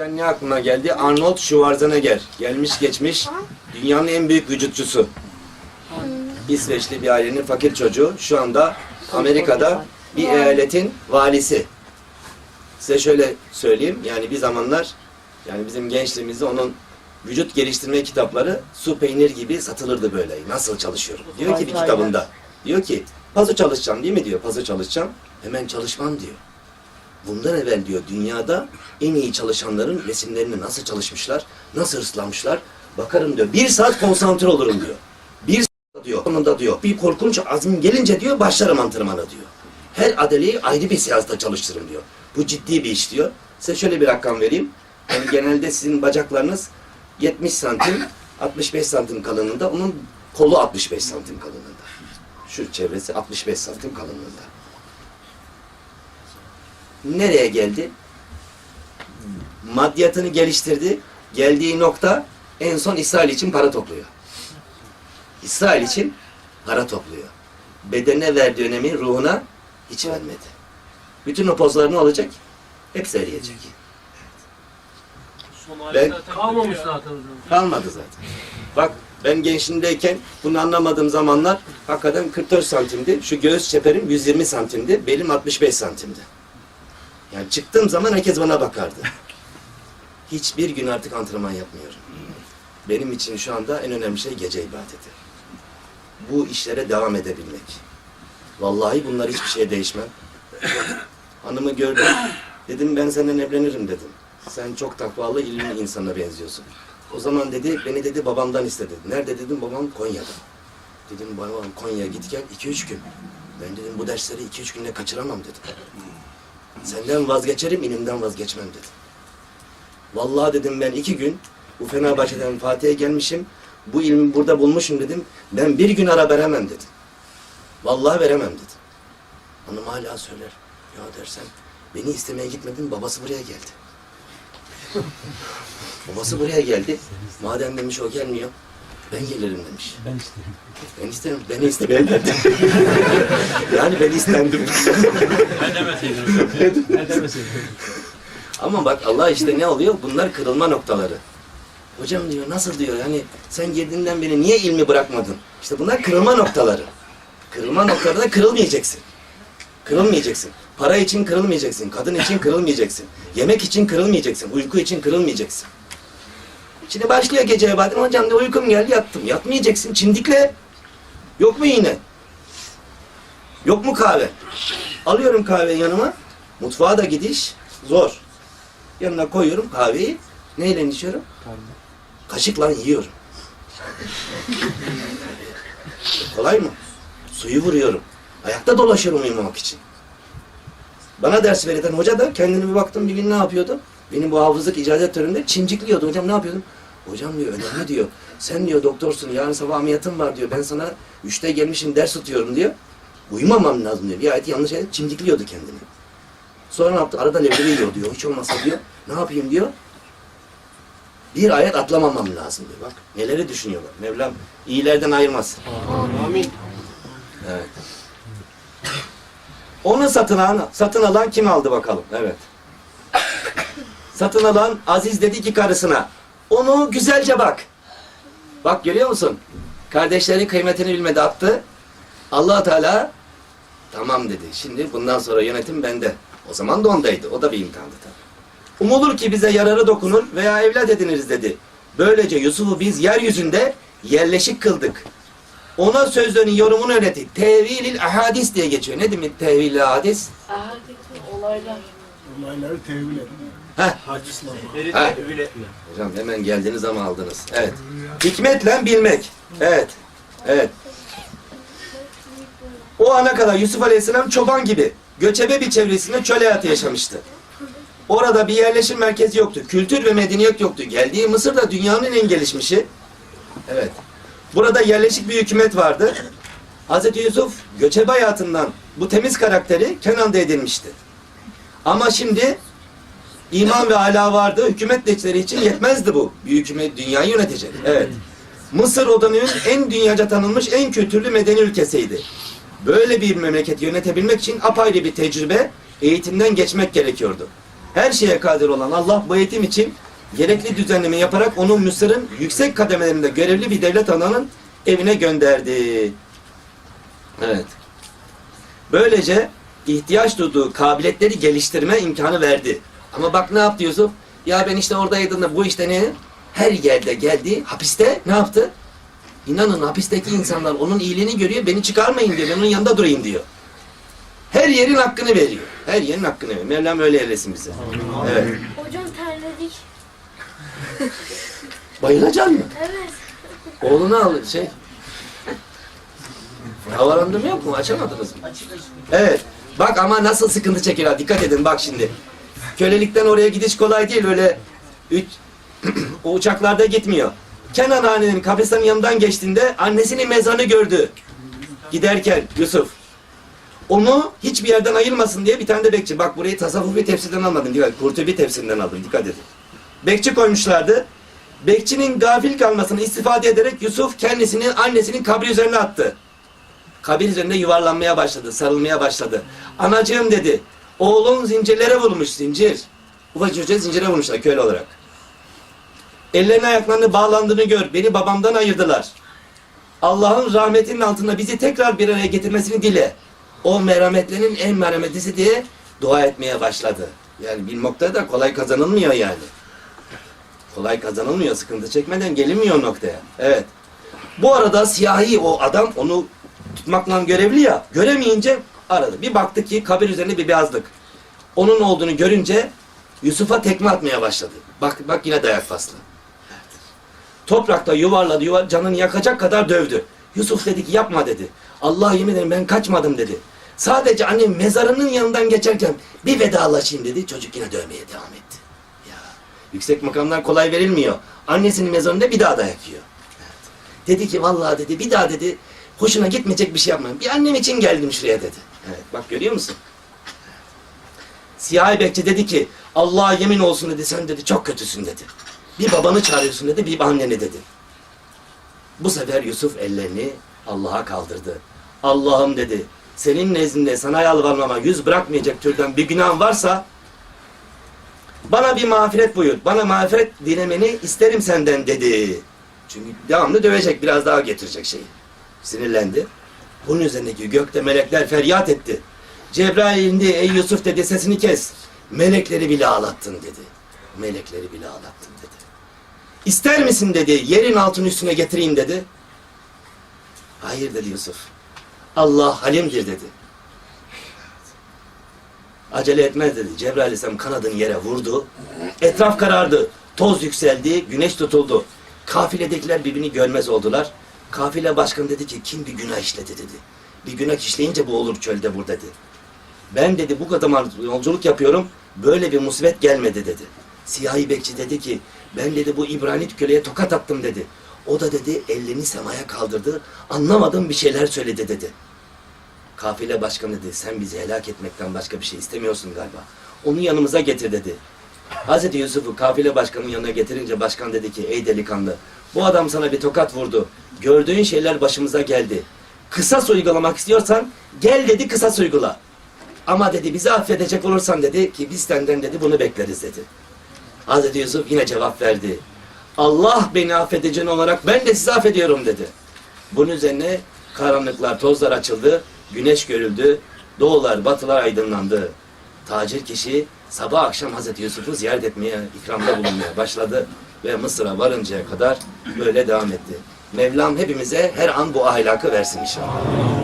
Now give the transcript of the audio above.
Ben ne aklıma geldi? Arnold Schwarzenegger. Gelmiş geçmiş dünyanın en büyük vücutçusu. İsveçli bir ailenin fakir çocuğu. Şu anda Amerika'da bir eyaletin valisi. Size şöyle söyleyeyim. Yani bir zamanlar yani bizim gençliğimizde onun vücut geliştirme kitapları su peynir gibi satılırdı böyle. Nasıl çalışıyorum? Diyor ki bir kitabında. Diyor ki pazı çalışacağım değil mi diyor. Pazı çalışacağım. Hemen çalışmam diyor. Bundan evvel diyor dünyada en iyi çalışanların resimlerini nasıl çalışmışlar, nasıl hırslanmışlar. Bakarım diyor. Bir saat konsantre olurum diyor. Bir saat diyor. Sonunda diyor. Bir korkunç azim gelince diyor başlarım antrenmana diyor. Her adeleyi ayrı bir siyasete çalıştırın diyor. Bu ciddi bir iş diyor. Size şöyle bir rakam vereyim. Yani genelde sizin bacaklarınız 70 santim, 65 santim kalınlığında. Onun kolu 65 santim kalınlığında. Şu çevresi 65 santim kalınlığında. Nereye geldi? Maddiyatını geliştirdi. Geldiği nokta en son İsrail için para topluyor. İsrail için para topluyor. Bedene verdiği önemi ruhuna hiç vermedi. Bütün o pozlar ne olacak? Hepsi eriyecek. Ben Kalmamış zaten kalmadı zaten. Bak ben gençliğimdeyken bunu anlamadığım zamanlar hakikaten 44 santimdi. Şu göğüs çeperim 120 santimdi. Belim 65 santimdi. Yani çıktığım zaman herkes bana bakardı. Hiçbir gün artık antrenman yapmıyorum. Benim için şu anda en önemli şey gece ibadeti. Bu işlere devam edebilmek. Vallahi bunlar hiçbir şeye değişmem. Hanımı gördüm. Dedim ben senden evlenirim dedim. Sen çok takvalı, ilmi insana benziyorsun. O zaman dedi, beni dedi babamdan istedi. Nerede dedim, babam Konya'da. Dedim babam Konya git gel iki üç gün. Ben dedim bu dersleri iki üç günde kaçıramam dedim. Senden vazgeçerim, ilimden vazgeçmem dedim. Vallahi dedim ben iki gün bu Fenerbahçe'den Fatih'e gelmişim. Bu ilmi burada bulmuşum dedim. Ben bir gün ara veremem dedim. Vallahi veremem dedim. Hanım hala söyler. Ya dersen beni istemeye gitmedin babası buraya geldi. babası buraya geldi. Madem demiş o gelmiyor. Ben gelirim demiş. Ben isterim. Ben isterim. Beni istemeye geldi. yani ben istendim. Ben demeseydim. Ben demeseydim. Ama bak Allah işte ne oluyor? Bunlar kırılma noktaları. Hocam diyor nasıl diyor yani sen girdiğinden beri niye ilmi bırakmadın? İşte bunlar kırılma noktaları. Kırılma noktalarında kırılmayacaksın. Kırılmayacaksın. Para için kırılmayacaksın. Kadın için kırılmayacaksın. Yemek için kırılmayacaksın. Uyku için kırılmayacaksın. Şimdi başlıyor gece ibadet. Hocam diyor uykum geldi yattım. Yatmayacaksın. Çimdikle. Yok mu iğne? Yok mu kahve? Alıyorum kahveyi yanıma. Mutfağa da gidiş zor. Yanına koyuyorum kahveyi. Neyle içiyorum? Kaşıkla yiyorum. Kolay mı? Suyu vuruyorum. Ayakta dolaşıyorum uyumamak için. Bana ders verilen hoca da kendini bir baktım bir gün ne yapıyordu? Benim bu hafızlık icazet töreninde çimcikliyordu. Hocam ne yapıyordum? Hocam diyor önemli diyor. Sen diyor doktorsun yarın sabah ameliyatın var diyor. Ben sana üçte gelmişim ders tutuyorum diyor. Uyumamam lazım diyor. Bir ayet yanlış ayet çimdikliyordu kendini. Sonra ne yaptı? Arada leblebi yiyor diyor. Hiç olmazsa diyor. Ne yapayım diyor. Bir ayet atlamamam lazım diyor. Bak neleri düşünüyorlar. Mevlam iyilerden ayırmaz. Amin. Evet. Onu satın alan, satın alan kim aldı bakalım? Evet. Satın alan Aziz dedi ki karısına, onu güzelce bak. Bak görüyor musun? Kardeşlerin kıymetini bilmedi attı. allah Teala tamam dedi. Şimdi bundan sonra yönetim bende. O zaman da ondaydı. O da bir imtihandı tabii. Umulur ki bize yararı dokunur veya evlat ediniriz dedi. Böylece Yusuf'u biz yeryüzünde yerleşik kıldık. Ona sözlerin yorumunu öğretti. Tevilil ahadis diye geçiyor. Ne demek tevilil ahadis? Ahadetli olaylar. Olayları tevil edin. Heh. Ha. Hocam hemen geldiniz ama aldınız. Evet. Hikmetle bilmek. Evet. Evet. O ana kadar Yusuf Aleyhisselam çoban gibi göçebe bir çevresinde çöl hayatı yaşamıştı. Orada bir yerleşim merkezi yoktu. Kültür ve medeniyet yoktu. Geldiği Mısır da dünyanın en gelişmişi. Evet. Burada yerleşik bir hükümet vardı. Hz. Yusuf göçebe hayatından bu temiz karakteri Kenan'da edinmişti. Ama şimdi iman ve ala vardı. Hükümet leçleri için yetmezdi bu. Bir hükümet dünyayı yönetecek. Evet. Mısır o dönemin en dünyaca tanınmış en kültürlü medeni ülkesiydi. Böyle bir memleketi yönetebilmek için apayrı bir tecrübe, eğitimden geçmek gerekiyordu. Her şeye kadir olan Allah bu eğitim için gerekli düzenleme yaparak onu Mısır'ın yüksek kademelerinde görevli bir devlet adamının evine gönderdi. Evet. Böylece ihtiyaç duyduğu kabiliyetleri geliştirme imkanı verdi. Ama bak ne yaptı Yusuf? Ya ben işte oradaydım da bu işte ne? Her yerde geldi. Hapiste ne yaptı? İnanın hapisteki insanlar onun iyiliğini görüyor. Beni çıkarmayın diyor. Ben onun yanında durayım diyor. Her yerin hakkını veriyor. Her yerin hakkını veriyor. Mevlam öyle eylesin bize. Evet. Hocam terledik. Bayılacaksın mı? Evet. Oğlunu al şey. Havalandırma yok mu? Açamadınız mı? Evet. Bak ama nasıl sıkıntı çekiyor. Dikkat edin bak şimdi. Kölelikten oraya gidiş kolay değil. Öyle üç, o uçaklarda gitmiyor. Kenan Hane'nin kabristanın yanından geçtiğinde annesinin mezarını gördü. Giderken Yusuf. Onu hiçbir yerden ayırmasın diye bir tane de bekçi. Bak burayı tasavvufi tefsirden almadım. Dikkat. Kurtubi tefsirinden aldım. Dikkat edin. Bekçi koymuşlardı. Bekçinin gafil kalmasını istifade ederek Yusuf kendisini annesinin kabri üzerine attı. Kabir üzerinde yuvarlanmaya başladı, sarılmaya başladı. Anacığım dedi, oğlun zincirlere vurmuş zincir. Ufacık çocuğa zincire vurmuşlar köle olarak. Ellerine ayaklarını bağlandığını gör, beni babamdan ayırdılar. Allah'ın rahmetinin altında bizi tekrar bir araya getirmesini dile. O merhametlerin en merhametlisi diye dua etmeye başladı. Yani bir noktada da kolay kazanılmıyor yani. Kolay kazanılmıyor, sıkıntı çekmeden gelinmiyor noktaya. Evet. Bu arada siyahi o adam onu tutmakla görevli ya, göremeyince aradı. Bir baktı ki kabir üzerinde bir beyazlık. Onun olduğunu görünce Yusuf'a tekme atmaya başladı. Bak bak yine dayak faslı. Toprakta yuvarladı, yuvar, canını yakacak kadar dövdü. Yusuf dedi ki yapma dedi. Allah yemin ederim ben kaçmadım dedi. Sadece annem mezarının yanından geçerken bir vedalaşayım dedi. Çocuk yine dövmeye devam etti. Ya yüksek makamlar kolay verilmiyor. Annesinin mezarında bir daha dayak yiyor. Evet. Dedi ki vallahi dedi bir daha dedi hoşuna gitmeyecek bir şey yapmayın. Bir annem için geldim şuraya dedi. Evet bak görüyor musun? Siyahi bekçi dedi ki Allah'a yemin olsun dedi sen dedi çok kötüsün dedi. Bir babanı çağırıyorsun dedi bir anneni dedi. Bu sefer Yusuf ellerini Allah'a kaldırdı. Allah'ım dedi senin nezdinde sana yalvarmama yüz bırakmayacak türden bir günahım varsa bana bir mağfiret buyur. Bana mağfiret dilemeni isterim senden dedi. Çünkü devamlı dövecek biraz daha getirecek şeyi. Sinirlendi. Bunun üzerindeki gökte melekler feryat etti. Cebrail indi ey Yusuf dedi sesini kes. Melekleri bile ağlattın dedi. Melekleri bile ağlattın dedi. İster misin dedi yerin altın üstüne getireyim dedi. Hayır dedi Yusuf. Allah halimdir dedi. Acele etmez dedi. Cebrail Aleyhisselam kanadını yere vurdu. Etraf karardı. Toz yükseldi. Güneş tutuldu. Kafiledekiler birbirini görmez oldular. Kafile başkanı dedi ki kim bir günah işledi dedi. Bir günah işleyince bu olur çölde burada dedi. Ben dedi bu kadar yolculuk yapıyorum. Böyle bir musibet gelmedi dedi. Siyahi bekçi dedi ki ben dedi bu İbranit köleye tokat attım dedi. O da dedi ellerini semaya kaldırdı. Anlamadığım bir şeyler söyledi dedi. Kafile başkanı dedi sen bizi helak etmekten başka bir şey istemiyorsun galiba. Onu yanımıza getir dedi. Hazreti Yusuf'u kafile başkanının yanına getirince başkan dedi ki ey delikanlı bu adam sana bir tokat vurdu. Gördüğün şeyler başımıza geldi. Kısas uygulamak istiyorsan gel dedi kısas uygula. Ama dedi bizi affedecek olursan dedi ki biz senden dedi bunu bekleriz dedi. Hazreti Yusuf yine cevap verdi. Allah beni affedeceğin olarak ben de sizi affediyorum dedi. Bunun üzerine karanlıklar, tozlar açıldı, güneş görüldü, doğular, batılar aydınlandı. Tacir kişi sabah akşam Hazreti Yusuf'u ziyaret etmeye, ikramda bulunmaya başladı ve Mısır'a varıncaya kadar böyle devam etti. Mevlam hepimize her an bu ahlakı versin inşallah.